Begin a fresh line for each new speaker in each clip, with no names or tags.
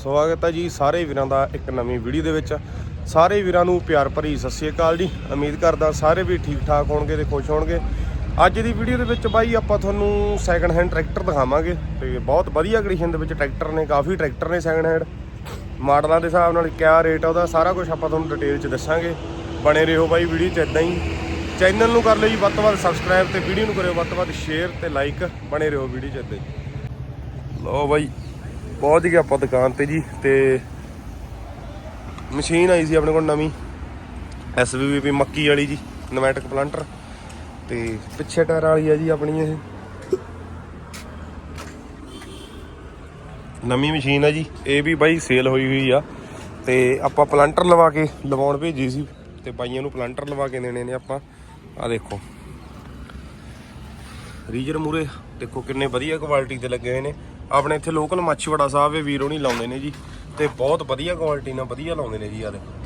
ਸਵਾਗਤ ਹੈ ਜੀ ਸਾਰੇ ਵੀਰਾਂ ਦਾ ਇੱਕ ਨਵੀਂ ਵੀਡੀਓ ਦੇ ਵਿੱਚ। ਸਾਰੇ ਵੀਰਾਂ ਨੂੰ ਪਿਆਰ ਭਰੀ ਸਤਿ ਸ਼੍ਰੀ ਅਕਾਲ ਜੀ। ਉਮੀਦ ਕਰਦਾ ਸਾਰੇ ਵੀ ਠੀਕ ਠਾਕ ਹੋਣਗੇ ਤੇ ਖੁਸ਼ ਹੋਣਗੇ। ਅੱਜ ਦੀ ਵੀਡੀਓ ਦੇ ਵਿੱਚ ਬਾਈ ਆਪਾਂ ਤੁਹਾਨੂੰ ਸੈਕੰਡ ਹੈਂਡ ਟਰੈਕਟਰ ਦਿਖਾਵਾਂਗੇ ਤੇ ਬਹੁਤ ਵਧੀਆ ਕੰਡੀਸ਼ਨ ਦੇ ਵਿੱਚ ਟਰੈਕਟਰ ਨੇ, ਕਾਫੀ ਟਰੈਕਟਰ ਨੇ ਸੈਕੰਡ ਹੈਂਡ ਮਾਡਲਾਂ ਦੇ ਹਿਸਾਬ ਨਾਲ ਕਿਆ ਰੇਟ ਆ ਉਹਦਾ, ਸਾਰਾ ਕੁਝ ਆਪਾਂ ਤੁਹਾਨੂੰ ਡਿਟੇਲ 'ਚ ਦੱਸਾਂਗੇ। ਬਣੇ ਰਹੋ ਬਾਈ ਵੀਡੀਓ 'ਚ ਇਦਾਂ ਹੀ। ਚੈਨਲ ਨੂੰ ਕਰ ਲਿਓ ਜੀ ਵੱਧ ਤੋਂ ਵੱਧ ਸਬਸਕ੍ਰਾਈਬ ਤੇ ਵੀਡੀਓ ਨੂੰ ਕਰਿਓ ਵੱਧ ਤੋਂ ਵੱਧ ਸ਼ੇਅਰ ਤੇ ਲਾਈਕ ਬਣੇ ਰਹੋ ਵੀਡੀਓ 'ਚ ਇਦਾਂ ਹੀ। ਲਓ ਬਾਈ। ਪਹੁੰਚ ਗਏ ਆਪਾਂ ਦੁਕਾਨ ਤੇ ਜੀ ਤੇ ਮਸ਼ੀਨ ਆਈ ਸੀ ਆਪਣੇ ਕੋਲ ਨਵੀਂ ਐਸਵੀਪੀ ਮੱਕੀ ਵਾਲੀ ਜੀ ਨਵੈਟਿਕ ਪਲਾਂਟਰ ਤੇ ਪਿੱਛੇ ਟਾਇਰ ਵਾਲੀ ਆ ਜੀ ਆਪਣੀ ਇਹ। ਨਵੀਂ ਮਸ਼ੀਨ ਆ ਜੀ, ਇਹ ਵੀ ਬਾਈ ਸੇਲ ਹੋਈ ਹੋਈ ਆ ਤੇ ਆਪਾਂ ਪਲਾਂਟਰ ਲਵਾ ਕੇ ਲਵਾਉਣ ਭੇਜੀ ਸੀ ਤੇ ਬਾਈਆਂ ਨੂੰ ਪਲਾਂਟਰ ਲਵਾ ਕੇ ਦੇਣੇ ਨੇ ਆਪਾਂ। ਆ ਦੇਖੋ। ਰੀਜਰ ਮੂਰੇ ਦੇਖੋ ਕਿੰਨੇ ਵਧੀਆ ਕੁਆਲਿਟੀ ਦੇ ਲੱਗੇ ਹੋਏ ਨੇ। ਆਪਣੇ ਇੱਥੇ ਲੋਕਲ ਮੱਛੀਵਾੜਾ ਸਾਹਿਬ ਇਹ ਵੀਰੋ ਨਹੀਂ ਲਾਉਂਦੇ ਨੇ ਜੀ। ਤੇ ਬਹੁਤ ਵਧੀਆ ਕੁਆਲਿਟੀ ਨਾਲ ਵਧੀਆ ਲਾਉਂਦੇ ਨੇ ਜੀ ਆ ਦੇਖੋ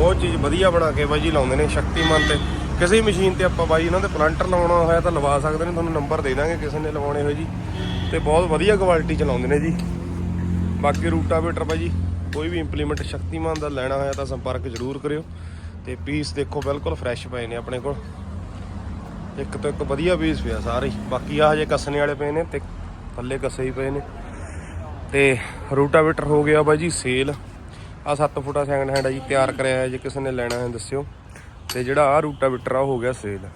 ਉਹ ਚੀਜ਼ ਵਧੀਆ ਬਣਾ ਕੇ ਬਾਈ ਜੀ ਲਾਉਂਦੇ ਨੇ ਸ਼ਕਤੀਮਾਨ ਤੇ। ਕਿਸੇ ਮਸ਼ੀਨ ਤੇ ਆਪਾਂ ਬਾਈ ਇਹਨਾਂ ਦੇ ਪਲਾਂਟਰ ਲਾਉਣਾ ਹੋਇਆ ਤਾਂ ਲਵਾ ਸਕਦੇ ਨੇ, ਤੁਹਾਨੂੰ ਨੰਬਰ ਦੇ ਦਾਂਗੇ ਕਿਸੇ ਨੇ ਲਵਾਉਣੇ ਹੋਏ ਜੀ। ਤੇ ਬਹੁਤ ਵਧੀਆ ਕੁਆਲਿਟੀ ਚ ਲਾਉਂਦੇ ਨੇ ਜੀ। ਬਾਕੀ ਰੂਟਾਵੇਟਰ ਬਾਈ ਜੀ, ਕੋਈ ਵੀ ਇੰਪਲੀਮੈਂਟ ਸ਼ਕਤੀਮਾਨ ਦਾ ਲੈਣਾ ਹੋਇਆ ਤਾਂ ਸੰਪਰਕ ਜ਼ਰੂਰ ਕਰਿਓ। ਤੇ ਪੀਸ ਦੇਖੋ ਬਿਲਕੁਲ ਫਰੈਸ਼ ਪਏ ਨੇ ਆਪਣੇ ਕੋਲ। ਇੱਕ ਤੋਂ ਇੱਕ ਵਧੀਆ ਪੀਸ ਪਿਆ ਸਾਰੇ ਬਾਕੀ ਆ ਹਜੇ ਕੱਸਣੇ ਵਾਲੇ ਪਏ ਨੇ ਤੇ ਥੱਲੇ ਕੱਸੇ ਹੀ ਪਏ ਨੇ। ਤੇ ਰੂਟਾਵੇਟਰ ਹੋ ਗਿਆ ਬਾਈ ਜੀ ਸੇਲ। ਆ 7 ਫੁੱਟਾ ਸੈਕਿੰਡ ਹੈਂਡ ਹੈ ਜੀ, ਤਿਆਰ ਕਰਿਆ ਹੈ ਜੇ ਕਿਸੇ ਨੇ ਲੈਣਾ ਹੈ ਦੱਸਿਓ। ਤੇ ਜਿਹੜਾ ਆ ਰੂਟਾਵੇਟਰ ਆ, ਉਹ ਹੋ ਗਿਆ ਸੇਲ।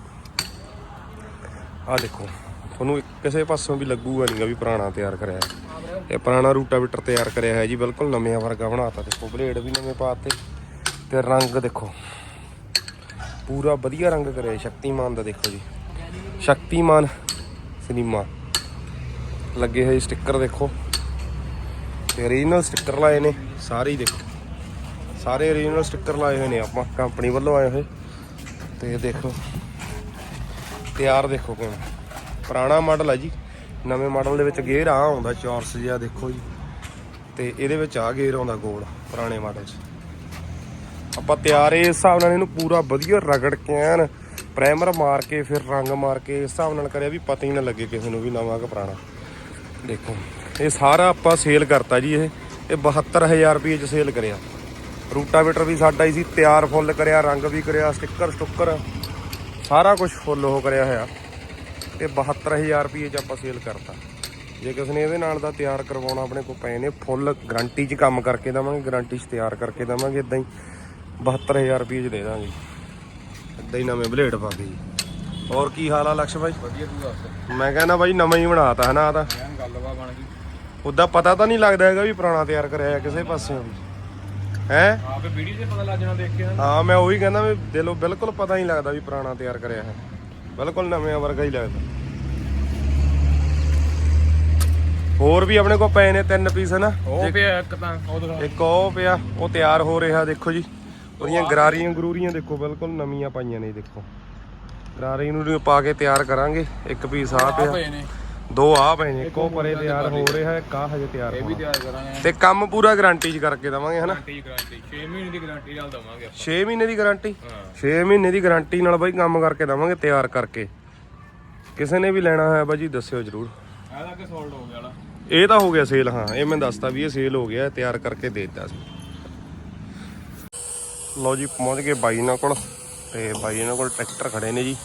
ਆ ਦੇਖੋ, ਤੁਹਾਨੂੰ ਕਿਸੇ ਪਾਸੋਂ ਵੀ ਲੱਗੂਗਾ ਨਹੀਂਗਾ ਵੀ ਪੁਰਾਣਾ ਤਿਆਰ ਕਰਿਆ ਹੈ। ਇਹ ਪੁਰਾਣਾ ਰੂਟਾਵੇਟਰ ਤਿਆਰ ਕਰਿਆ ਹੈ ਜੀ, ਬਿਲਕੁਲ ਨਵੇਂ ਵਰਗਾ ਬਣਾਤਾ। ਦੇਖੋ, ਬਲੇਡ ਵੀ ਨਵੇਂ ਪਾਤੇ। ਤੇ ਰੰਗ ਦੇਖੋ। ਪੂਰਾ ਵਧੀਆ ਰੰਗ ਕਰਿਆ ਸ਼ਕਤੀਮਾਨ ਦਾ ਦੇਖੋ ਜੀ। ਸ਼ਕਤੀਮਾਨ ਸਿਨੇਮਾ। ਲੱਗੇ ਹੋਏ ਸਟicker ਦੇਖੋ। ਤੇ ਓਰੀਜਨਲ ਸਟicker ਲਾਏ ਨੇ, ਸਾਰੇ ਹੀ ਦੇਖੋ। ਸਾਰੇ ਓਰੀਜਨਲ ਸਟicker ਲਾਏ ਹੋਏ ਨੇ ਆਪਾਂ ਕੰਪਨੀ ਵੱਲੋਂ ਆਏ ਹੋਏ। ਤੇ ਦੇਖੋ, ਤਿਆਰ ਦੇਖੋ ਕਿਵੇਂ ਪੁਰਾਣਾ ਮਾਡਲ ਹੈ ਜੀ, ਨਵੇਂ ਮਾਡਲ ਦੇ ਵਿੱਚ ਗੇਅਰ ਆ ਆਉਂਦਾ, ਚੌਰਸ ਜਿਹਾ ਦੇਖੋ ਜੀ। ਤੇ ਇਹਦੇ ਵਿੱਚ ਆ ਗੇਅਰ ਆਉਂਦਾ ਗੋਲ, ਪੁਰਾਣੇ ਮਾਡਲ 'ਚ। ਆਪਾਂ ਤਿਆਰ ਇਸ ਹਿਸਾਬ ਨਾਲ ਇਹਨੂੰ ਪੂਰਾ ਵਧੀਆ ਰਗੜ ਕੇ ਐਨ ਪ੍ਰਾਈਮਰ ਮਾਰ ਕੇ ਫਿਰ ਰੰਗ ਮਾਰ ਕੇ ਇਸ ਹਿਸਾਬ ਨਾਲ ਕਰਿਆ ਵੀ ਪਤਾ ਹੀ ਨਾ ਲੱਗੇ ਕਿਸੇ ਨੂੰ ਵੀ ਨਵਾਂ ਕਿ ਪੁਰਾਣਾ। ਦੇਖੋ, ਇਹ ਸਾਰਾ ਆਪਾਂ ਸੇਲ ਕਰਤਾ ਜੀ ਇਹ। ਇਹ 72000 ਰੁਪਏ ਚ ਸੇਲ ਕਰਿਆ। ਰੂਟਾਵੇਟਰ ਵੀ ਸਾਡਾ ਹੀ ਸੀ, ਤਿਆਰ ਫੁੱਲ ਕਰਿਆ, ਰੰਗ ਵੀ ਕਰਿਆ ਸਟicker ਸਟੁੱਕਰ। ਸਾਰਾ ਕੁਝ ਫੁੱਲ ਉਹ ਕਰਿਆ ਹੋਇਆ। ਤੇ 72000 ਰੁਪਏ ਚ ਆਪਾਂ ਸੇਲ ਕਰਤਾ। ਜੇ ਕਿਸੇ ਨੇ ਇਹਦੇ ਨਾਲ ਦਾ ਤਿਆਰ ਕਰਵਾਉਣਾ ਆਪਣੇ ਕੋਲ ਪਏ ਨੇ, ਫੁੱਲ ਗਾਰੰਟੀ 'ਚ ਕੰਮ ਕਰਕੇ ਦਵਾਂਗੇ, ਗਾਰੰਟੀ 'ਚ ਤਿਆਰ ਕਰਕੇ ਦਵਾਂਗੇ ਇਦਾਂ ਹੀ। 72000 ਰੁਪਏ 'ਚ ਦੇ ਦਾਂਗੇ। ਇਦਾਂ ਹੀ ਨਵੇਂ ਬਲੇਡ ਪਾ ਕੇ ਜੀ ਹੋਰ ਕੀ ਹਾਲ ਆ ਲਕਸ਼ ਬਾਈ?
ਵਧੀਆ ਤੂੰ ਦੱਸ।
ਮੈਂ ਕਹਿੰਦਾ ਬਾਈ ਨਵਾਂ ਹੀ ਬਣਾਤਾ ਹਨਾ ਆ ਤਾਂ।
ਗੱਲਬਾਤ ਬਣ ਗਈ।
ਉਦਾਂ ਪਤਾ ਤਾਂ ਨਹੀਂ ਲੱਗਦਾ ਹੈਗਾ ਵੀ ਪੁਰਾਣਾ ਤਿਆਰ ਕਰਿਆ ਹੈ ਕਿਸੇ ਪਾਸਿਓਂ ਵੀ। ਹੈ?
ਆਪੇ ਵੀਡੀਓ ਤੇ ਪਤਾ ਲੱਗ ਜਾਣਾ ਦੇਖ ਕੇ।
ਹਾਂ ਮੈਂ ਉਹੀ ਕਹਿੰਦਾ ਵੀ ਦਿਲੋਂ ਬਿਲਕੁਲ ਪਤਾ ਨਹੀਂ ਲੱਗਦਾ ਵੀ ਪੁਰਾਣਾ ਤਿਆਰ ਕਰਿਆ ਹੈ। ਬਿਲਕੁਲ ਨਵੇਂ ਵਰਗਾ ਹੀ ਲੱਗਦਾ। ਹੋਰ ਵੀ ਆਪਣੇ ਕੋਲ ਪਏ ਨੇ ਤਿੰਨ ਪੀਸ ਹਨਾ?
ਉਹ ਪਿਆ ਇੱਕ ਤਾਂ ਉਹ ਦਿਖਾ।
ਇੱਕ ਉਹ ਪਿਆ ਉਹ ਤਿਆਰ ਹੋ ਰਿਹਾ ਦੇਖੋ ਜੀ। ਉਹਦੀਆਂ ਗਰਾਰੀਆਂ ਗਰੂਰੀਆਂ ਦੇਖੋ ਬਿਲਕੁਲ ਨਵੀਆਂ ਪਾਈਆਂ ਨੇ ਦੇਖੋ। ਗਰਾਰੀ ਨੂੰ ਪਾ ਕੇ ਤਿਆਰ ਕਰਾਂਗੇ ਇੱਕ ਪੀਸ ਆ ਪਿਆ।
ਪਏ ਨੇ।
ਦੋ ਆ ਪਏ ਨੇ ਇੱਕੋ ਪਰੇ ਤਿਆਰ ਹੋ ਰਿਹਾ ਇੱਕ ਆ ਹਜੇ ਤਿਆਰ
ਇਹ ਵੀ ਤਿਆਰ ਕਰਾਂਗੇ।
ਤੇ ਕੰਮ ਪੂਰਾ ਗਾਰੰਟੀ 'ਚ ਕਰਕੇ ਦਵਾਂਗੇ ਹਨਾ?
ਗਾਰੰਟੀ ਗਾਰੰਟੀ 6 ਮਹੀਨੇ ਦੀ ਗਾਰੰਟੀ ਨਾਲ ਦਵਾਂਗੇ ਆਪਾਂ।
6 ਮਹੀਨੇ ਦੀ ਗਾਰੰਟੀ
ਹਾਂ।
6 ਮਹੀਨੇ ਦੀ ਗਾਰੰਟੀ ਨਾਲ ਬਾਈ ਕੰਮ ਕਰਕੇ ਦਵਾਂਗੇ ਤਿਆਰ ਕਰਕੇ। ਕਿਸੇ ਨੇ ਵੀ ਲੈਣਾ ਹੋਇਆ ਬਾਈ ਜੀ ਦੱਸਿਓ ਜਰੂਰ।
ਕਿ ਸੋਲਡ ਹੋ ਗਿਆ ਵਾਲਾ?
ਇਹ ਤਾਂ ਹੋ ਗਿਆ ਸੇਲ ਹਾਂ। ਇਹ ਮੈਂ ਦੱਸਤਾ ਵੀ ਇਹ ਸੇਲ ਹੋ ਗਿਆ ਤਿਆਰ ਕਰਕੇ ਦੇ ਦਿੱਤਾ ਸੀ। ਲਓ ਜੀ, ਪਹੁੰਚ ਗਏ ਬਾਈ ਇਹਨਾਂ ਕੋਲ ਤੇ ਬਾਈ ਇਹਨਾਂ ਕੋਲ ਟਰੈਕਟਰ ਖੜੇ ਨੇ ਜੀ।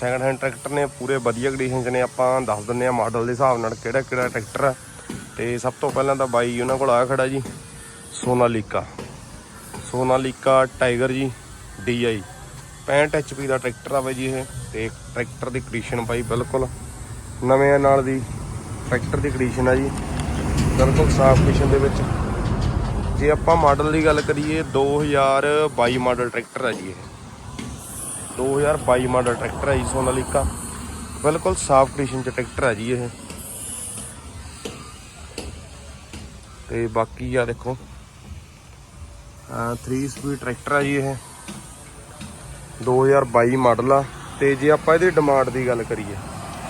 ਸੈਕੰਡ ਹੈਂਡ ਟਰੈਕਟਰ ਨੇ, ਪੂਰੇ ਵਧੀਆ ਕੰਡੀਸ਼ਨ 'ਚ ਨੇ। ਆਪਾਂ ਦੱਸ ਦਿੰਨੇ ਆ ਮਾਡਲ ਦੇ ਹਿਸਾਬ ਨਾਲ ਕਿਹੜਾ ਕਿਹੜਾ ਟਰੈਕਟਰ ਆ। ਤੇ ਸਭ ਤੋਂ ਪਹਿਲਾਂ ਤਾਂ ਬਾਈ ਉਹਨਾਂ ਕੋਲ ਆ ਖੜਾ ਜੀ, ਸੋਨਾਲੀਕਾ। ਸੋਨਾਲੀਕਾ ਟਾਈਗਰ ਜੀ DI 65 HP ਦਾ ਟਰੈਕਟਰ ਆ ਬਾਈ ਜੀ ਇਹ, ਤੇ ਟਰੈਕਟਰ ਦੀ ਕੰਡੀਸ਼ਨ ਬਾਈ ਬਿਲਕੁਲ ਨਵੇਂ ਨਾਲ ਦੀ ਟਰੈਕਟਰ ਦੀ ਕੰਡੀਸ਼ਨ ਆ ਜੀ। ਬਿਲਕੁਲ ਸਾਫ਼ ਕੰਡੀਸ਼ਨ ਦੇ ਵਿੱਚ। ਜੇ ਆਪਾਂ ਮਾਡਲ ਦੀ ਗੱਲ ਕਰੀਏ 2022 ਮਾਡਲ ਟਰੈਕਟਰ ਹੈ ਜੀ ਇਹ। 2022 ਮਾਡਲ ਟਰੈਕਟਰ ਹੈ ਜੀ ਸੋਨਾਲੀਕਾ। ਬਿਲਕੁਲ ਸਾਫ਼ ਕੰਡੀਸ਼ਨ ਚ ਟਰੈਕਟਰ ਹੈ ਜੀ ਇਹ। ਤੇ ਬਾਕੀ ਆ ਦੇਖੋ, ਆ 3 ਸਪੀਡ ਟਰੈਕਟਰ ਆ ਜੀ ਇਹ। 2022 ਮਾਡਲ ਆ। ਤੇ ਜੇ ਆਪਾਂ ਇਹਦੀ ਡਿਮਾਂਡ ਦੀ ਗੱਲ ਕਰੀਏ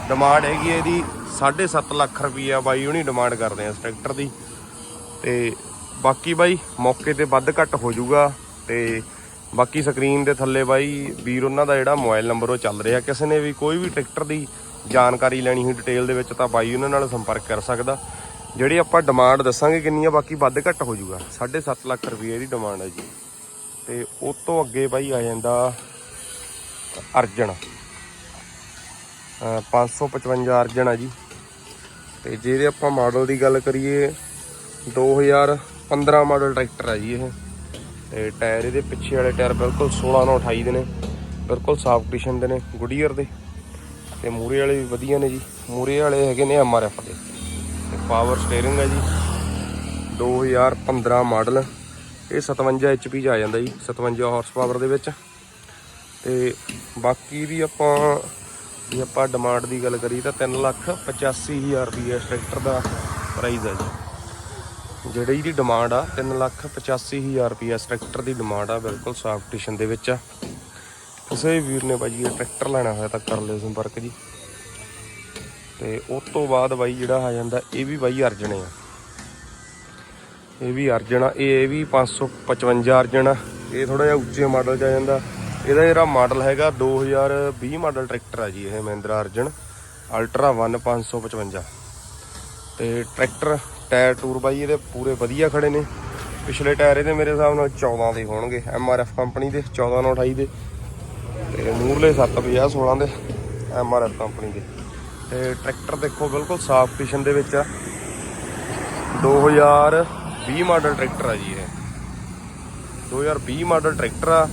ਡਿਮਾਂਡ ਹੈਗੀ ਹੈ ਇਹਦੀ 7.5 ਲੱਖ ਰੁਪਈਆ ਬਾਈ ਉਹਨੀ ਡਿਮਾਂਡ ਕਰਦੇ ਆ ਇਸ ਟਰੈਕਟਰ ਦੀ। ਤੇ ਬਾਕੀ ਬਾਈ, ਮੌਕੇ ਤੇ ਵੱਧ ਘੱਟ ਹੋ ਜਾਊਗਾ ਤੇ ਬਾਕੀ ਸਕਰੀਨ ਦੇ ਥੱਲੇ ਬਾਈ ਵੀਰ ਉਹਨਾਂ ਦਾ ਜਿਹੜਾ ਮੋਬਾਈਲ ਨੰਬਰ ਉਹ ਚੱਲ ਰਿਹਾ। ਕਿਸੇ ਨੇ ਵੀ ਕੋਈ ਵੀ ਟਰੈਕਟਰ ਦੀ ਜਾਣਕਾਰੀ ਲੈਣੀ ਹੋਈ ਡਿਟੇਲ ਦੇ ਵਿੱਚ ਤਾਂ ਬਾਈ ਉਹਨਾਂ ਨਾਲ ਸੰਪਰਕ ਕਰ ਸਕਦਾ। ਜਿਹੜੀ ਆਪਾਂ ਡਿਮਾਂਡ ਦੱਸਾਂਗੇ ਕਿੰਨੀ ਆ, ਬਾਕੀ ਵੱਧ ਘੱਟ ਹੋ ਜਾਊਗਾ। 7.5 ਲੱਖ ਰੁਪਏ ਦੀ ਡਿਮਾਂਡ ਹੈ ਜੀ। ਤੇ ਉਸ ਤੋਂ ਅੱਗੇ ਬਾਈ ਆ ਜਾਂਦਾ ਅਰਜਨ। ਅਹ 555 ਅਰਜਨ ਆ ਜੀ। ਤੇ ਜਿਹਦੇ ਆਪਾਂ ਮਾਡਲ ਦੀ ਗੱਲ ਕਰੀਏ 2015 ਮਾਡਲ ਟਰੈਕਟਰ ਆ ਜੀ ਇਹ। ਤੇ ਟਾਇਰ ਇਹਦੇ ਪਿੱਛੇ ਵਾਲੇ ਟਾਇਰ ਬਿਲਕੁਲ 16 ਨਾਲ 28 ਦੇ ਨੇ, ਬਿਲਕੁਲ ਸਾਫ਼ ਕੰਡੀਸ਼ਨ ਦੇ ਨੇ, ਗੁਡੀਅਰ ਦੇ। ਤੇ ਮੂਰੇ ਵਾਲੇ ਵੀ ਵਧੀਆ ਨੇ ਜੀ। ਮੂਰੇ ਵਾਲੇ ਹੈਗੇ ਨੇ ਐਮਆਰਐਫ ਦੇ। ਤੇ ਪਾਵਰ ਸਟੀਅਰਿੰਗ ਹੈ ਜੀ। 2015 ਮਾਡਲ। ਇਹ 57 HP 'ਚ ਆ ਜਾਂਦਾ ਜੀ 57 ਹਾਰਸ ਪਾਵਰ ਦੇ ਵਿੱਚ। ਤੇ ਬਾਕੀ ਦੀ ਆਪਾਂ, ਜੇ ਆਪਾਂ ਡਿਮਾਂਡ ਦੀ ਗੱਲ ਕਰੀ ਤਾਂ 3 ਲੱਖ 85000 ਰੁਪਏ ਇਸ ਟਰੈਕਟਰ ਦਾ ਪ੍ਰਾਈਸ ਹੈ ਜੀ। ਜਿਹੜੀ ਇਹਦੀ ਡਿਮਾਂਡ ਆ 3 ਲੱਖ 85000 ਰੁਪਏ ਇਸ ਟਰੈਕਟਰ ਦੀ ਡਿਮਾਂਡ ਆ, ਬਿਲਕੁਲ ਸਾਫ਼ ਕੰਡੀਸ਼ਨ ਦੇ ਵਿੱਚ ਆ। ਕਿਸੇ ਵੀਰ ਨੇ ਬਾਈ ਇਹ ਟਰੈਕਟਰ ਲੈਣਾ ਹੋਇਆ ਤਾਂ ਕਰ ਲਿਓ ਸੰਪਰਕ ਜੀ। ਤੇ ਉਸ ਤੋਂ ਬਾਅਦ ਬਾਈ ਜਿਹੜਾ ਆ ਜਾਂਦਾ, ਇਹ ਵੀ ਬਾਈ ਅਰਜਣੇ ਆ। ਇਹ ਵੀ ਅਰਜਨ ਆ, ਇਹ ਇਹ ਵੀ 555 ਅਰਜਨ ਆ। ਇਹ ਥੋੜਾ ਜਿਹਾ ਉੱਚੇ ਮਾਡਲ ਚ ਆ ਜਾਂਦਾ। ਇਹਦਾ ਜਿਹੜਾ ਮਾਡਲ ਹੈਗਾ 2020 ਮਾਡਲ ਟਰੈਕਟਰ ਆ ਜੀ ਇਹ ਮਹਿੰਦਰਾ ਅਰਜਨ ਅਲਟਰਾ 1 555 ਤੇ ਟਰੈਕਟਰ ਟਾਇਰ ਟੂਰ ਬਾਈ ਇਹਦੇ ਪੂਰੇ ਵਧੀਆ ਖੜੇ ਨੇ। ਪਿਛਲੇ ਟਾਇਰ ਇਹਦੇ ਮੇਰੇ ਹਿਸਾਬ ਨਾਲ 14 ਦੇ ਹੋਣਗੇ ਐਮਆਰਐਫ ਕੰਪਨੀ ਦੇ 14 ਨਾਲ 28 ਦੇ। ਤੇ ਮੂਰਲੇ 750 16 ਦੇ ਐਮ ਆਰ ਐਫ ਕੰਪਨੀ ਦੇ। ਤੇ ਟਰੈਕਟਰ ਦੇਖੋ ਬਿਲਕੁਲ ਸਾਫ਼ ਕੰਡੀਸ਼ਨ ਦੇ ਵਿੱਚ ਆ। 2020 ਮਾਡਲ ਟਰੈਕਟਰ ਆ ਜੀ ਇਹ। 2020 ਮਾਡਲ ਟਰੈਕਟਰ ਆ।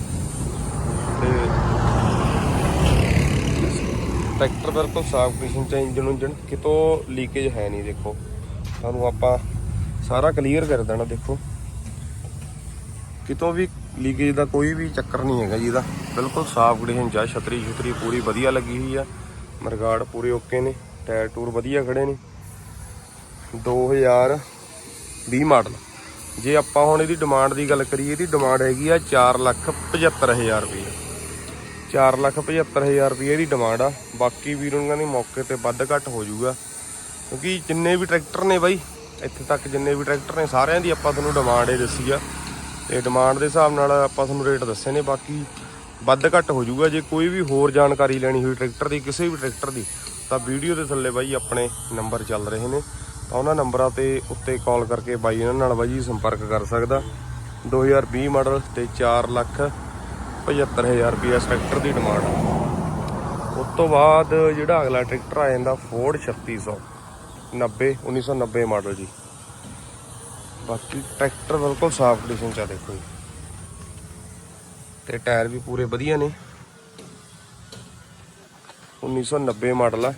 ਤੇ ਟਰੈਕਟਰ ਬਿਲਕੁਲ ਸਾਫ਼ ਕੰਡੀਸ਼ਨ ਚ ਇੰਜਨ ਉਂਜਨ ਕਿਤੋਂ ਲੀਕੇਜ ਹੈ ਨਹੀਂ ਦੇਖੋ। ਤੁਹਾਨੂੰ ਆਪਾਂ ਸਾਰਾ ਕਲੀਅਰ ਕਰ ਦੇਣਾ, ਦੇਖੋ। ਕਿਤੋਂ ਵੀ ਲੀਕੇਜ ਦਾ ਕੋਈ ਵੀ ਚੱਕਰ ਨਹੀਂ ਹੈਗਾ ਜੀ ਇਹਦਾ। ਬਿਲਕੁਲ ਸਾਫ਼ ਕੰਡੀਸ਼ਨ ਚ ਆ, ਛਤਰੀ ਛਤਰੀ ਪੂਰੀ ਵਧੀਆ ਲੱਗੀ ਹੋਈ ਆ। ਮਰਗਾੜ ਪੂਰੇ ਓਕੇ ਨੇ ਟਾਇਰ ਟੂਰ ਵਧੀਆ ਖੜੇ ਨੇ। 2020 ਮਾਡਲ ਜੇ ਆਪਾਂ ਹੁਣ ਇਹਦੀ ਡਿਮਾਂਡ ਦੀ ਗੱਲ ਕਰੀਏ, ਇਹਦੀ ਡਿਮਾਂਡ ਹੈਗੀ ਆ 475000 ਰੁਪਏ। 475000 ਰੁਪਏ ਇਹਦੀ ਡਿਮਾਂਡ ਆ। ਬਾਕੀ ਵੀਰ ਵੀਰਾਂ ਦੀ ਮੌਕੇ ਤੇ ਵੱਧ ਘੱਟ ਹੋ ਜਾਊਗਾ। ਕਿਉਂਕਿ ਜਿੰਨੇ ਵੀ ਟਰੈਕਟਰ ਨੇ ਬਾਈ, ਇੱਥੇ ਤੱਕ ਜਿੰਨੇ ਵੀ ਟਰੈਕਟਰ ਨੇ, ਸਾਰਿਆਂ ਦੀ ਆਪਾਂ ਤੁਹਾਨੂੰ ਡਿਮਾਂਡ ਇਹ ਦੱਸੀ ਆ। ਤੇ ਡਿਮਾਂਡ ਦੇ ਹਿਸਾਬ ਨਾਲ ਆਪਾਂ ਤੁਹਾਨੂੰ ਰੇਟ ਦੱਸੇ ਨੇ, ਬਾਕੀ ਵੱਧ ਘੱਟ ਹੋ ਜਾਊਗਾ। ਜੇ ਕੋਈ ਵੀ ਹੋਰ ਜਾਣਕਾਰੀ ਲੈਣੀ ਹੋਈ ਟਰੈਕਟਰ ਦੀ, ਕਿਸੇ ਵੀ ਟਰੈਕਟਰ ਦੀ, ਤਾਂ ਵੀਡੀਓ ਦੇ ਥੱਲੇ ਬਾਈ ਆਪਣੇ ਨੰਬਰ ਚੱਲ ਰਹੇ ਨੇ। ਤਾਂ ਉਹਨਾਂ ਨੰਬਰਾਂ ਤੇ ਉੱਤੇ ਕਾਲ ਕਰਕੇ ਬਾਈ ਇਹਨਾਂ ਨਾਲ ਬਾਈ ਜੀ ਸੰਪਰਕ ਕਰ ਸਕਦਾ। 2020 ਮਾਡਲ ਤੇ 4 ਲੱਖ 75000 ਰੁਪਏ ਇਸ ਟਰੈਕਟਰ ਦੀ ਡਿਮਾਂਡ ਉਸ ਤੋਂ ਬਾਅਦ ਜਿਹੜਾ ਅਗਲਾ ਟਰੈਕਟਰ ਆ ਜਾਂਦਾ ਫੋਰਡ 3600 90 1990 ਮਾਡਲ ਜੀ। ਬਾਕੀ ਟਰੈਕਟਰ ਬਿਲਕੁਲ ਸਾਫ਼ ਕੰਡੀਸ਼ਨ ਚ ਆ ਦੇਖੋ ਜੀ। ਤੇ ਟਾਇਰ ਵੀ ਪੂਰੇ ਵਧੀਆ ਨੇ। 1990 ਮਾਡਲ ਆ।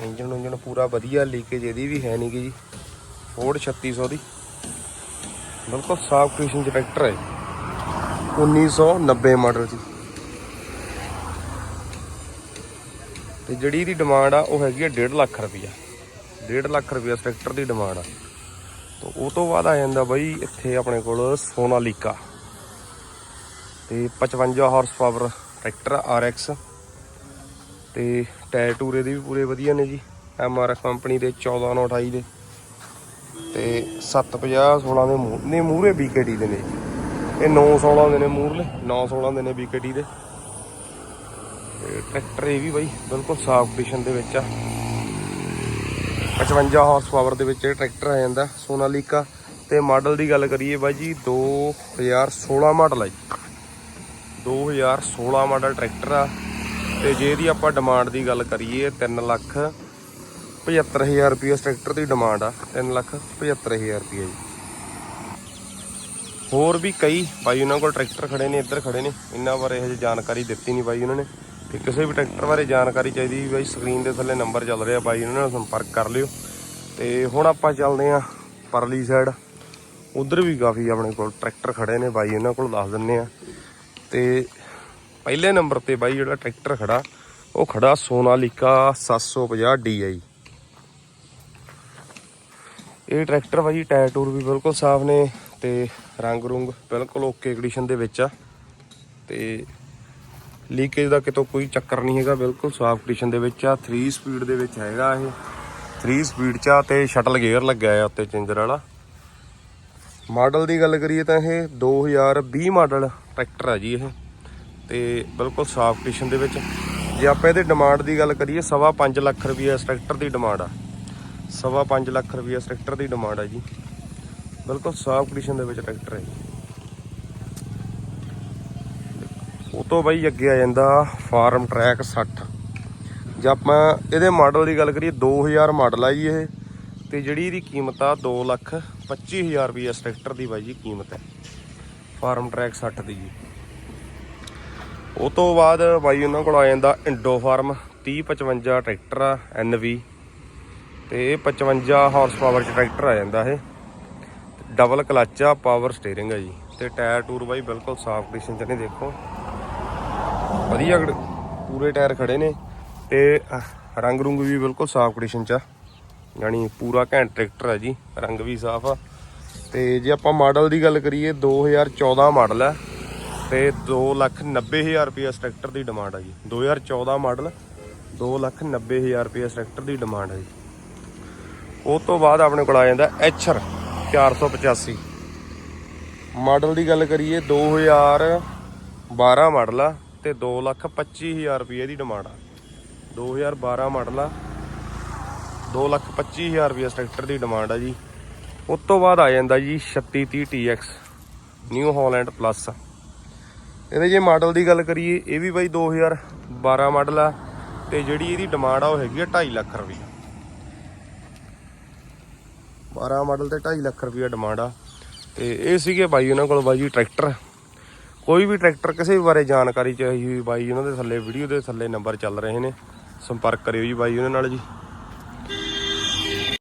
ਇੰਜਨ ਉਂਜਨ ਪੂਰਾ ਵਧੀਆ ਲੀਕੇਜ ਇਹਦੀ ਵੀ ਹੈ ਨਹੀਂ ਗੀ ਜੀ। ਫੋਰਡ 3600 ਦੀ। ਬਿਲਕੁਲ ਸਾਫ਼ ਕੰਡੀਸ਼ਨ ਚ ਟਰੈਕਟਰ ਹੈ 1990 ਮਾਡਲ ਜੀ। ਤੇ ਜਿਹੜੀ ਇਹਦੀ ਡਿਮਾਂਡ ਆ, ਉਹ ਹੈਗੀ ਆ 1.5 ਲੱਖ ਰੁਪਈਆ। 1.5 ਲੱਖ ਰੁਪਈਆ ਟਰੈਕਟਰ ਦੀ ਡਿਮਾਂਡ ਆ। ਤੋਂ ਉਹ ਤੋਂ ਬਾਅਦ ਆ ਜਾਂਦਾ ਬਾਈ ਇੱਥੇ ਆਪਣੇ ਕੋਲ ਸੋਨਾਲੀਕਾ। ਤੇ 55 ਹਾਰਸ ਪਾਵਰ ਟਰੈਕਟਰ RX ਤੇ ਟਾਇਰ ਟੂਰੇ ਦੇ ਵੀ ਪੂਰੇ ਵਧੀਆ ਨੇ ਜੀ। MRF ਕੰਪਨੀ ਦੇ 14 ਨਾਲ 28 ਦੇ। ਤੇ 750 16 ਦੇ ਮੂਹ ਨੇ ਮੂਰੇ BKT ਦੇ ਨੇ ਇਹ 9 16 ਦੇ ਨੇ ਮੂਹਰਲੇ 9 16 ਦੇ ਨੇ BKT ਦੇ। ਤੇ ਟਰੈਕਟਰ ਇਹ ਵੀ ਬਾਈ ਬਿਲਕੁਲ ਸਾਫ਼ ਕੰਡੀਸ਼ਨ ਦੇ ਵਿੱਚ ਆ। 55 ਹਾਰਸ ਪਾਵਰ ਦੇ ਵਿੱਚ ਇਹ ਟਰੈਕਟਰ ਆ ਜਾਂਦਾ, ਸੋਨਾਲੀਕਾ। ਤੇ ਮਾਡਲ ਦੀ ਗੱਲ ਕਰੀਏ ਬਾਈ ਜੀ 2016 ਮਾਡਲ ਆ ਜੀ। 2016 ਮਾਡਲ ਟਰੈਕਟਰ ਆ। ਤੇ ਜੇ ਇਹਦੀ ਆਪਾਂ ਡਿਮਾਂਡ ਦੀ ਗੱਲ ਕਰੀਏ 3 ਲੱਖ 75000 ਰੁਪਏ ਟਰੈਕਟਰ ਦੀ ਡਿਮਾਂਡ ਆ। 3 ਲੱਖ 75000 ਰੁਪਏ ਜੀ। ਹੋਰ ਵੀ ਕਈ ਬਾਈ, ਉਹਨਾਂ ਕੋਲ ਟਰੈਕਟਰ ਖੜੇ ਨੇ, ਇੱਧਰ ਖੜੇ ਨੇ। ਇਹਨਾਂ ਬਾਰੇ ਹਜੇ ਜਾਣਕਾਰੀ ਦਿੱਤੀ ਨਹੀਂ ਬਾਈ ਉਹਨਾਂ ਨੇ। ਤੇ ਕਿਸੇ ਵੀ ਟਰੈਕਟਰ ਬਾਰੇ ਜਾਣਕਾਰੀ ਚਾਹੀਦੀ ਬਾਈ, ਸਕਰੀਨ ਦੇ ਥੱਲੇ ਨੰਬਰ ਚੱਲ ਰਿਹਾ ਬਾਈ, ਉਹਨਾਂ ਨਾਲ ਸੰਪਰਕ ਕਰ ਲਿਓ। ਤੇ ਹੁਣ ਆਪਾਂ ਚੱਲਦੇ ਆਂ ਪਰਲੀ ਸਾਈਡ ਉਧਰ ਵੀ ਕਾਫੀ ਆਪਣੇ ਕੋਲ ਟਰੈਕਟਰ ਖੜੇ ਨੇ ਬਾਈ ਉਹਨਾਂ ਕੋਲ ਦੱਸ ਦਿੰਨੇ ਆ ਤੇ ਪਹਿਲੇ ਨੰਬਰ ਤੇ ਬਾਈ ਜਿਹੜਾ ਟਰੈਕਟਰ ਖੜਾ, ਉਹ ਖੜਾ ਸੋਨਾਲੀਕਾ 750 DI ਇਹ ਟਰੈਕਟਰ ਬਾਈ ਟਾਇਰ ਟੂਰ ਵੀ ਬਿਲਕੁਲ ਸਾਫ਼ ਨੇ ਤੇ ਰੰਗ ਰੁੰਗ ਬਿਲਕੁਲ ਓਕੇ ਕੰਡੀਸ਼ਨ ਦੇ ਵਿੱਚ ਆ। ਤੇ ਲੀਕੇਜ ਦਾ ਕਿਤੋਂ ਕੋਈ ਚੱਕਰ ਨਹੀਂ ਹੈਗਾ, ਬਿਲਕੁਲ ਸਾਫ਼ ਕੰਡੀਸ਼ਨ ਦੇ ਵਿੱਚ ਆ 3 ਸਪੀਡ ਦੇ ਵਿੱਚ ਹੈਗਾ ਇਹ। 3 ਸਪੀਡ ਚ ਆ ਤੇ ਸ਼ਟਲ ਗੇਅਰ ਲੱਗਿਆ ਆ ਉੱਤੇ ਚੇਂਜਰ ਵਾਲਾ। ਮਾਡਲ ਦੀ ਗੱਲ ਕਰੀਏ ਤਾਂ ਇਹ 2020 ਮਾਡਲ ਟਰੈਕਟਰ ਆ ਜੀ ਇਹ। ਤੇ ਬਿਲਕੁਲ ਸਾਫ਼ ਕੰਡੀਸ਼ਨ ਦੇ ਵਿੱਚ। ਜੇ ਆਪਾਂ ਇਹਦੇ ਡਿਮਾਂਡ ਦੀ ਗੱਲ ਕਰੀਏ, ਸਵਾ ਪੰਜ ਲੱਖ ਰੁਪਏ ਇਸ ਟਰੈਕਟਰ ਦੀ ਡਿਮਾਂਡ ਆ। ਸਵਾ ਪੰਜ ਲੱਖ ਰੁਪਏ ਇਸ ਟਰੈਕਟਰ ਦੀ ਡਿਮਾਂਡ ਆ ਜੀ। ਬਿਲਕੁਲ ਸਾਫ਼ ਕੰਡੀਸ਼ਨ ਦੇ ਵਿੱਚ ਟਰੈਕਟਰ ਹੈ ਜੀ। ਉਹ ਤੋਂ ਬਾਈ ਅੱਗੇ ਆ ਜਾਂਦਾ ਫਾਰਮ ਟਰੈਕ 60 ਜੇ ਆਪਾਂ ਇਹਦੇ ਮਾਡਲ ਦੀ ਗੱਲ ਕਰੀਏ 2000 ਮਾਡਲ ਆ ਜੀ ਇਹ, ਤੇ ਜਿਹੜੀ ਇਹਦੀ ਕੀਮਤ ਆ 2 ਲੱਖ 25000 ਰੁਪਏ ਇਸ ਟਰੈਕਟਰ ਦੀ ਬਾਈ ਜੀ ਕੀਮਤ ਹੈ। ਫਾਰਮ ਟਰੈਕ 60 ਦੀ ਜੀ। ਉਹ ਤੋਂ ਬਾਅਦ ਬਾਈ ਉਹਨਾਂ ਕੋਲ ਆ ਜਾਂਦਾ ਇੰਡੋ ਫਾਰਮ 3055 ਟਰੈਕਟਰ ਆ NV ਤੇ ਇਹ 55 ਹਾਰਸ ਪਾਵਰ ਚ ਟਰੈਕਟਰ ਆ ਜਾਂਦਾ ਇਹ। ਡਬਲ ਕਲੱਚ ਆ ਪਾਵਰ ਸਟੀਅਰਿੰਗ ਆ ਜੀ। ਤੇ ਟਾਇਰ ਟੂਰ ਬਾਈ ਬਿਲਕੁਲ ਸਾਫ਼ ਕੰਡੀਸ਼ਨ ਚ ਨੇ ਦੇਖੋ। ਵਧੀਆ ਪੂਰੇ ਟਾਇਰ ਖੜੇ ਨੇ ਤੇ ਰੰਗ ਰੁੰਗ ਵੀ ਬਿਲਕੁਲ ਸਾਫ਼ ਕੰਡੀਸ਼ਨ ਚ ਆ। ਯਾਨੀ ਪੂਰਾ ਘੈਂਟ ਟਰੈਕਟਰ ਹੈ ਜੀ, ਰੰਗ ਵੀ ਸਾਫ਼ ਆ। ਤੇ ਜੇ ਆਪਾਂ ਮਾਡਲ ਦੀ ਗੱਲ ਕਰੀਏ 2014 ਮਾਡਲ ਹੈ ਤੇ 290000 ਰੁਪਏ ਇਸ ਟਰੈਕਟਰ ਦੀ ਡਿਮਾਂਡ ਆ ਜੀ। 2014 ਮਾਡਲ 290000 ਰੁਪਏ ਇਸ ਟਰੈਕਟਰ ਦੀ ਡਿਮਾਂਡ ਹੈ ਜੀ। ਉਹ ਤੋਂ ਬਾਅਦ ਆਪਣੇ ਕੋਲ ਆ ਜਾਂਦਾ ਐਚਰ 485 ਮਾਡਲ ਦੀ ਗੱਲ ਕਰੀਏ 2012 ਮਾਡਲ ਆ ਤੇ 225000 ਰੁਪਏ ਦੀ ਡਿਮਾਂਡ ਆ। 2012 ਮਾਡਲ ਆ। 225000 ਰੁਪਏ ਇਸ ਟਰੈਕਟਰ ਦੀ ਡਿਮਾਂਡ ਆ ਜੀ। ਉਸ ਤੋਂ ਬਾਅਦ ਆ ਜਾਂਦਾ ਜੀ 3630 TX ਨਿਊ ਹਾਲੈਂਡ ਪਲੱਸ ਇਹਦੇ ਜੇ ਮਾਡਲ ਦੀ ਗੱਲ ਕਰੀਏ, ਇਹ ਵੀ ਬਾਈ 2012 ਮਾਡਲ ਆ ਤੇ ਜਿਹੜੀ ਇਹਦੀ ਡਿਮਾਂਡ ਆ ਉਹ ਹੈਗੀ ਆ 2.5 ਲੱਖ ਰੁਪਏ 12 ਮਾਡਲ ਤੇ 2.5 ਲੱਖ ਰੁਪਏ ਡਿਮਾਂਡ ਆ। ਤੇ ਇਹ ਸੀਗੇ ਬਾਈ ਉਹਨਾਂ ਕੋਲ ਬਾਈ ਜੀ ਟਰੈਕਟਰ ਕੋਈ ਵੀ ਟਰੈਕਟਰ ਕਿਸੇ ਵੀ ਬਾਰੇ ਜਾਣਕਾਰੀ ਚਾਹੀਦੀ ਹੋਈ ਬਾਈ ਉਹਨਾਂ ਦੇ ਥੱਲੇ ਵੀਡੀਓ ਦੇ ਥੱਲੇ ਨੰਬਰ ਚੱਲ ਰਹੇ ਨੇ। ਸੰਪਰਕ ਕਰਿਓ ਜੀ ਬਾਈ ਉਹਨਾਂ ਨਾਲ ਜੀ।